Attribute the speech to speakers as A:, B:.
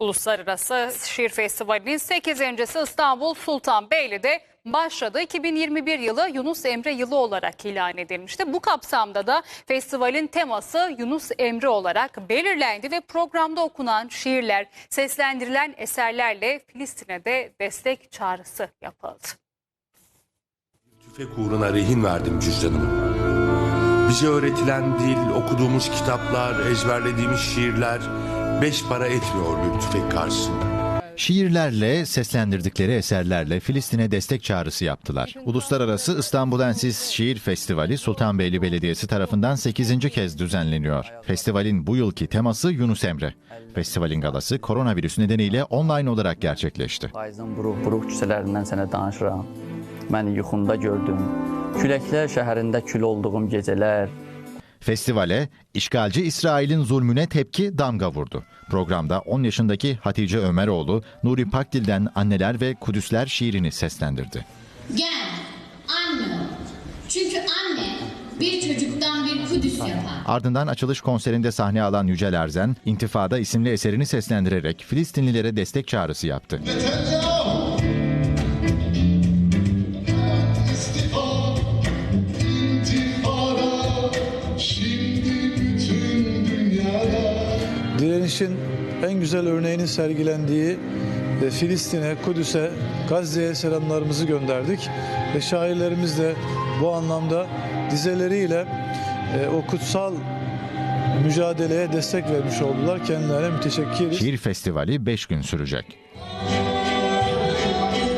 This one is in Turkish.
A: Uluslararası Şiir Festivali'nin 8.si İstanbul Sultanbeyli'de başladı. 2021 yılı Yunus Emre yılı olarak ilan edilmişti. Bu kapsamda da festivalin teması Yunus Emre olarak belirlendi ve programda okunan şiirler, seslendirilen eserlerle Filistin'e de destek çağrısı yapıldı.
B: Tüfek uğruna rehin verdim cüzdanımı. Bize öğretilen dil, okuduğumuz kitaplar, ezberlediğimiz şiirler beş para etmiyor bir tüfek karşısında.
C: Şiirlerle, seslendirdikleri eserlerle Filistin'e destek çağrısı yaptılar. Uluslararası İstanbul Ensiz Şiir Festivali Sultanbeyli Belediyesi tarafından 8. kez düzenleniyor. Festivalin bu yılki teması Yunus Emre. Festivalin galası koronavirüs nedeniyle online olarak gerçekleşti.
D: Payızın buruq-buruq küçələrindən sənə danışıram. Məni yuxumda gördüm. Küləklər şəhərində kül olduğum gecələr.
C: Festivale, işgalci İsrail'in zulmüne tepki damga vurdu. Programda 10 yaşındaki Hatice Ömeroğlu, Nuri Pakdil'den Anneler ve Kudüsler şiirini seslendirdi.
E: Gel, anne. Çünkü anne bir çocuktan bir Kudüs yapar.
C: Ardından açılış konserinde sahne alan Yücel Erzen, İntifada isimli eserini seslendirerek Filistinlilere destek çağrısı yaptı.
F: Direnişin en güzel örneğinin sergilendiği e, Filistin'e, Kudüs'e, Gazze'ye selamlarımızı gönderdik. Ve şairlerimiz de bu anlamda dizeleriyle e, o kutsal mücadeleye destek vermiş oldular. Kendilerine müteşekkiriz.
C: Şiir Festivali 5 gün sürecek.